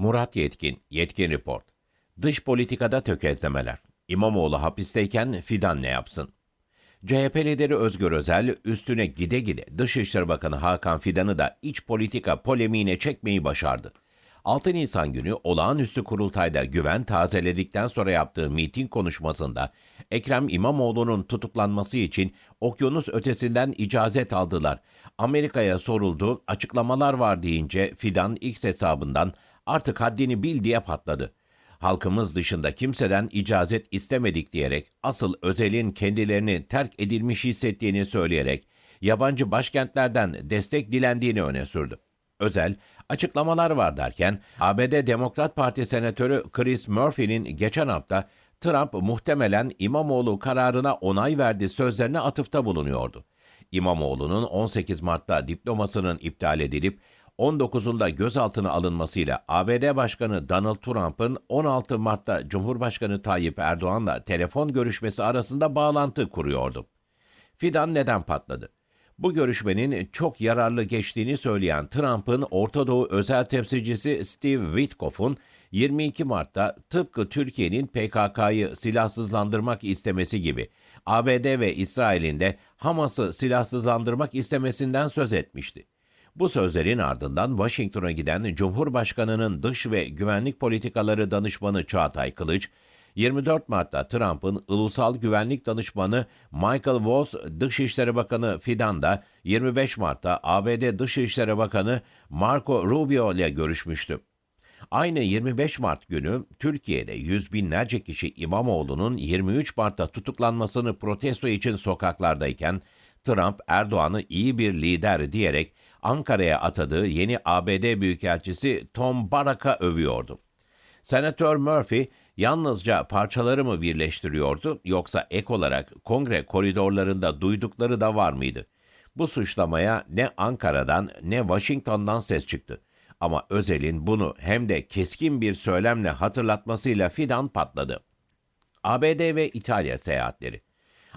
Murat Yetkin, Yetkin Report. Dış politikada tökezlemeler. İmamoğlu hapisteyken Fidan ne yapsın? CHP lideri Özgür Özel üstüne gide gide Dışişleri Bakanı Hakan Fidan'ı da iç politika polemiğine çekmeyi başardı. 6 Nisan günü olağanüstü kurultayda güven tazeledikten sonra yaptığı miting konuşmasında Ekrem İmamoğlu'nun tutuklanması için okyanus ötesinden icazet aldılar. Amerika'ya soruldu, açıklamalar var deyince Fidan X hesabından artık haddini bil diye patladı. Halkımız dışında kimseden icazet istemedik diyerek asıl özelin kendilerini terk edilmiş hissettiğini söyleyerek yabancı başkentlerden destek dilendiğini öne sürdü. Özel, açıklamalar var derken ABD Demokrat Parti Senatörü Chris Murphy'nin geçen hafta Trump muhtemelen İmamoğlu kararına onay verdi sözlerine atıfta bulunuyordu. İmamoğlu'nun 18 Mart'ta diplomasının iptal edilip 19'unda gözaltına alınmasıyla ABD Başkanı Donald Trump'ın 16 Mart'ta Cumhurbaşkanı Tayyip Erdoğan'la telefon görüşmesi arasında bağlantı kuruyordu. Fidan neden patladı? Bu görüşmenin çok yararlı geçtiğini söyleyen Trump'ın Orta Doğu özel temsilcisi Steve Witkoff'un 22 Mart'ta tıpkı Türkiye'nin PKK'yı silahsızlandırmak istemesi gibi ABD ve İsrail'in de Hamas'ı silahsızlandırmak istemesinden söz etmişti. Bu sözlerin ardından Washington'a giden Cumhurbaşkanı'nın dış ve güvenlik politikaları danışmanı Çağatay Kılıç, 24 Mart'ta Trump'ın ulusal güvenlik danışmanı Michael Waltz, Dışişleri Bakanı Fidan da 25 Mart'ta ABD Dışişleri Bakanı Marco Rubio ile görüşmüştü. Aynı 25 Mart günü Türkiye'de yüz binlerce kişi İmamoğlu'nun 23 Mart'ta tutuklanmasını protesto için sokaklardayken Trump Erdoğan'ı iyi bir lider diyerek Ankara'ya atadığı yeni ABD Büyükelçisi Tom Barak'a övüyordu. Senatör Murphy yalnızca parçaları mı birleştiriyordu yoksa ek olarak kongre koridorlarında duydukları da var mıydı? Bu suçlamaya ne Ankara'dan ne Washington'dan ses çıktı. Ama Özel'in bunu hem de keskin bir söylemle hatırlatmasıyla fidan patladı. ABD ve İtalya seyahatleri.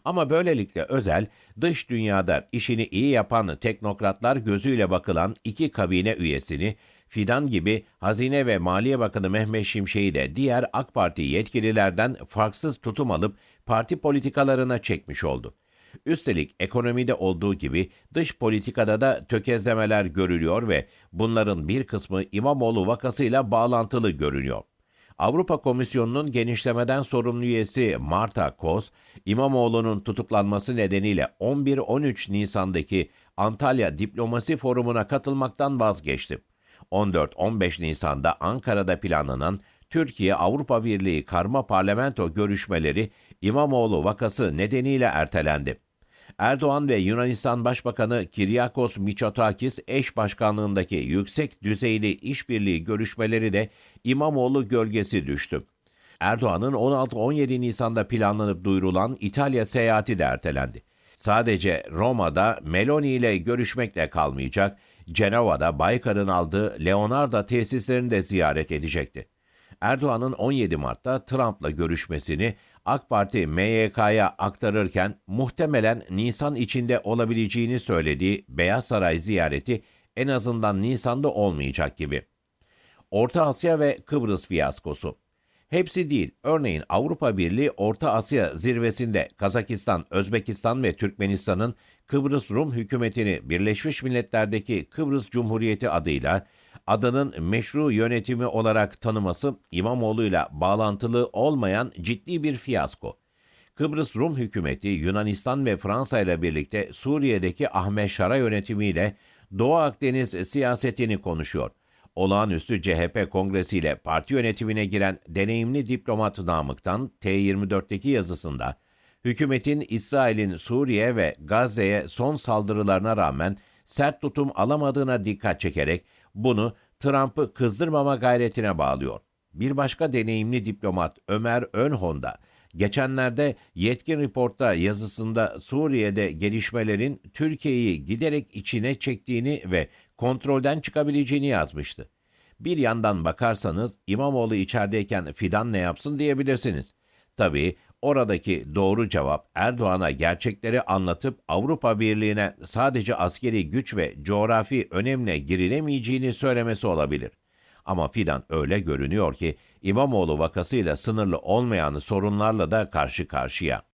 Ama böylelikle Özel, dış dünyada işini iyi yapan teknokratlar gözüyle bakılan iki kabine üyesini, Fidan gibi Hazine ve Maliye Bakanı Mehmet Şimşek'i de diğer AK Parti yetkililerden farksız tutum alıp parti politikalarına çekmiş oldu. Üstelik ekonomide olduğu gibi dış politikada da tökezlemeler görülüyor ve bunların bir kısmı İmamoğlu vakasıyla bağlantılı görünüyor. Avrupa Komisyonu'nun genişlemeden sorumlu üyesi Marta Kos, İmamoğlu'nun tutuklanması nedeniyle 11-13 Nisan'daki Antalya Diplomasi Forumu'na katılmaktan vazgeçti. 14-15 Nisan'da Ankara'da planlanan Türkiye-Avrupa Birliği karma parlamento görüşmeleri İmamoğlu vakası nedeniyle ertelendi. Erdoğan ve Yunanistan Başbakanı Kiryakos Mitsotakis eş başkanlığındaki yüksek düzeyli işbirliği görüşmeleri de İmamoğlu gölgesi düştü. Erdoğan'ın 16-17 Nisan'da planlanıp duyurulan İtalya seyahati de ertelendi. Sadece Roma'da Meloni ile görüşmekle kalmayacak, Cenova'da Baykar'ın aldığı Leonardo tesislerini de ziyaret edecekti. Erdoğan'ın 17 Mart'ta Trump'la görüşmesini AK Parti MYK'ya aktarırken muhtemelen Nisan içinde olabileceğini söylediği Beyaz Saray ziyareti en azından Nisan'da olmayacak gibi. Orta Asya ve Kıbrıs fiyaskosu. Hepsi değil. Örneğin Avrupa Birliği Orta Asya zirvesinde Kazakistan, Özbekistan ve Türkmenistan'ın Kıbrıs Rum hükümetini Birleşmiş Milletler'deki Kıbrıs Cumhuriyeti adıyla adının meşru yönetimi olarak tanıması İmamoğlu'yla bağlantılı olmayan ciddi bir fiyasko. Kıbrıs Rum hükümeti Yunanistan ve Fransa ile birlikte Suriye'deki Ahmet Şara yönetimiyle Doğu Akdeniz siyasetini konuşuyor. Olağanüstü CHP kongresiyle parti yönetimine giren deneyimli diplomat Namık'tan T24'teki yazısında hükümetin İsrail'in Suriye ve Gazze'ye son saldırılarına rağmen sert tutum alamadığına dikkat çekerek bunu Trump'ı kızdırmama gayretine bağlıyor. Bir başka deneyimli diplomat Ömer Önhon'da geçenlerde Yetkin Report'ta yazısında Suriye'de gelişmelerin Türkiye'yi giderek içine çektiğini ve kontrolden çıkabileceğini yazmıştı. Bir yandan bakarsanız İmamoğlu içerideyken fidan ne yapsın diyebilirsiniz. Tabii oradaki doğru cevap Erdoğan'a gerçekleri anlatıp Avrupa Birliği'ne sadece askeri güç ve coğrafi önemle girilemeyeceğini söylemesi olabilir. Ama Fidan öyle görünüyor ki İmamoğlu vakasıyla sınırlı olmayan sorunlarla da karşı karşıya.